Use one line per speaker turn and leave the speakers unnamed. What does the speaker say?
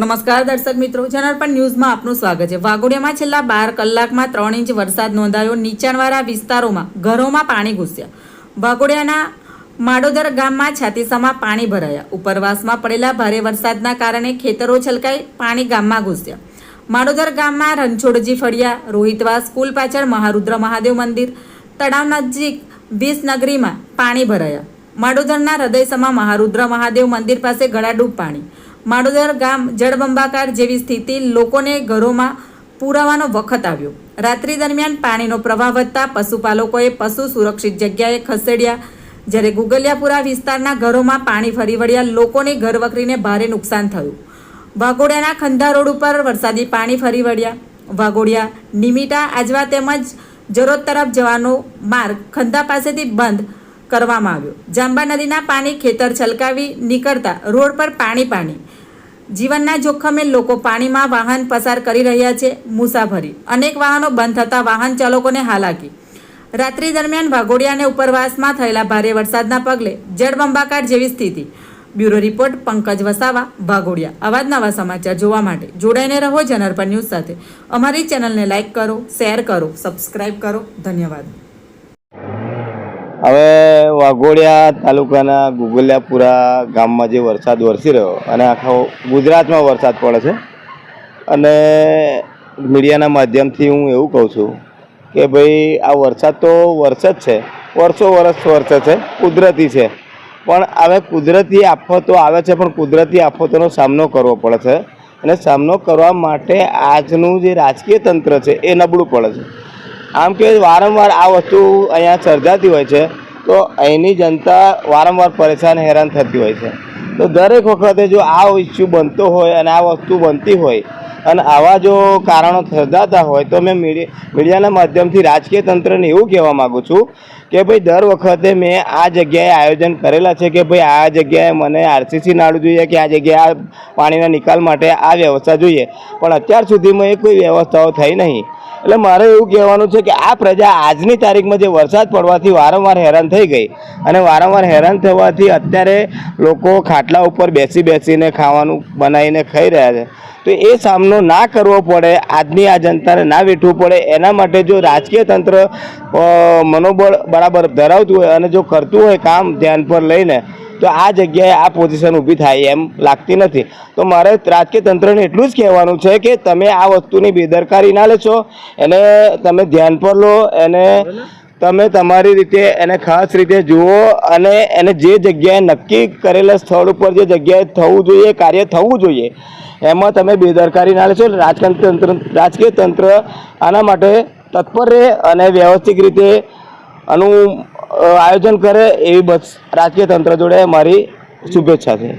નમસ્કાર દર્શક મિત્રો જનરપણ ન્યૂઝમાં આપનું સ્વાગત છે. વાઘોડિયામાં છેલ્લા બાર કલાકમાં ત્રણ ઇંચ વરસાદ નોંધાયો. નીચાણવાળા વિસ્તારોમાં ઘરોમાં પાણી ઘૂસ્યા. વાઘોડિયાના માડોદર ગામમાં છાતીસામાં પાણી ભરાયા. ઉપરવાસમાં પડેલા ભારે વરસાદના કારણે ખેતરો છલકાઈ પાણી ગામમાં ઘૂસ્યા. માડોદર ગામમાં રણછોડજી ફળિયા, રોહિતવાસ સ્કૂલ પાછળ મહારુદ્ર મહાદેવ મંદિર, તળાવ નજીક વિસનગરીમાં પાણી ભરાયા. માડોદરના હૃદયસમાં મહારુદ્ર મહાદેવ મંદિર પાસે ગળાડૂબ પાણી. માડોદર ગામ જળબંબાકાર જેવી સ્થિતિ લોકોને ઘરોમાં પુરાવાનો વખત આવ્યો. રાત્રિ દરમિયાન પાણીનો પ્રવાહ વધતા પશુપાલકોએ પશુ સુરક્ષિત જગ્યાએ ખસેડ્યા. જ્યારે ગુગલિયાપુરા વિસ્તારના ઘરોમાં પાણી ફરી વળ્યા, લોકોને ઘરવખરીને ભારે નુકસાન થયું. વાઘોડિયાના ખંધા રોડ ઉપર વરસાદી પાણી ફરી વળ્યા. વાઘોડિયા, નિમિટા, આજવા તેમજ જરોદ તરફ જવાનો માર્ગ ખંધા પાસેથી બંધ કરવામાં આવ્યો. જાંબા નદીના પાણી ખેતર છલકાવી નીકળતા રોડ પર પાણી પાણી. જીવનના જોખમે લોકો પાણીમાં વાહન પસાર કરી રહ્યા છે, મુસાફરી. અનેક વાહનો બંધ થતા વાહન ચાલકોને હાલાકી. રાત્રિ દરમિયાન વાઘોડિયા અને ઉપરવાસમાં થયેલા ભારે વરસાદના પગલે જળબંબાકાર જેવી સ્થિતિ. Bureau report, Pankaj Vasava, Waghodia. આવા જ નવા સમાચાર જોવા માટે જોડાઈને રહો જનરપર ન્યૂઝ સાથે. અમારી ચેનલને લાઇક કરો, શેર કરો, સબસ્ક્રાઇબ કરો. ધન્યવાદ.
હવે વાઘોડિયા તાલુકાના ગુગલિયાપુરા ગામમાં જે વરસાદ વરસી રહ્યો અને આખા ગુજરાતમાં વરસાદ પડે છે અને મીડિયાના માધ્યમથી હું એવું કહું છું કે ભાઈ આ વરસાદ તો વરસે જ છે, વર્ષો વર્ષ વરસે છે, કુદરતી છે. પણ હવે કુદરતી આફતો આવે છે, પણ કુદરતી આફતોનો સામનો કરવો પડે છે. અને સામનો કરવા માટે આજનું જે રાજકીય તંત્ર છે એ નબળું પડે છે. આમ કે વારંવાર આ વસ્તુ અહીંયા સર્જાતી હોય છે, તો અહીંની જનતા વારંવાર પરેશાન હેરાન થતી હોય છે. તો દરેક વખતે જો આ ઇસ્યુ બનતો હોય અને આ વસ્તુ બનતી હોય અને આવા જો કારણો સર્જાતા હોય, તો મેં મીડિયા, મીડિયાના માધ્યમથી રાજકીય તંત્રને એવું કહેવા માગું છું કે ભાઈ દર વખતે મેં આ જગ્યાએ આયોજન કરેલા છે કે ભાઈ આ જગ્યાએ મને આરસીસી નાળું જોઈએ કે આ જગ્યાએ પાણીના નિકાલ માટે આ વ્યવસ્થા જોઈએ. પણ અત્યાર સુધીમાં એ કોઈ વ્યવસ્થાઓ થઈ નહીં. એટલે મારે એવું કહેવાનું છે કે આ પ્રજા આજની તારીખમાં જે વરસાદ પડવાથી વારંવાર હેરાન થઈ ગઈ અને વારંવાર હેરાન થવાથી અત્યારે લોકો ખાટલા ઉપર બેસી બેસીને ખાવાનું બનાવીને ખાઈ રહ્યા છે. તો એ સામનો ના કરવો પડે, આજની આ જનતાને ના વેઠવું પડે. એના માટે જો રાજકીય તંત્ર મનોબળ બરાબર ધરાવતું હોય અને જો કરતું હોય કામ ધ્યાન પર લઈને તો આ જગ્યાએ આ પોઝિશન ઊભી થાય એમ લાગતી નથી. તો મારે રાજકીય તંત્રને એટલું જ કહેવાનું છે કે તમે આ વસ્તુની બેદરકારી ના લેશો, એને તમે ધ્યાન પર લો, એને તમે તમારી રીતે, એને ખાસ રીતે જુઓ અને એને જે જગ્યાએ નક્કી કરેલા સ્થળ ઉપર જે જગ્યાએ થવું જોઈએ, કાર્ય થવું જોઈએ, એમાં તમે બેદરકારી ના લેશો. રાજકીય તંત્ર રાજકીય તંત્ર આના માટે તત્પર રહે અને વ્યવસ્થિત રીતે આનું આયોજન કરે એવી બસ રાજકીય તંત્ર જોડે મારી શુભેચ્છા છે.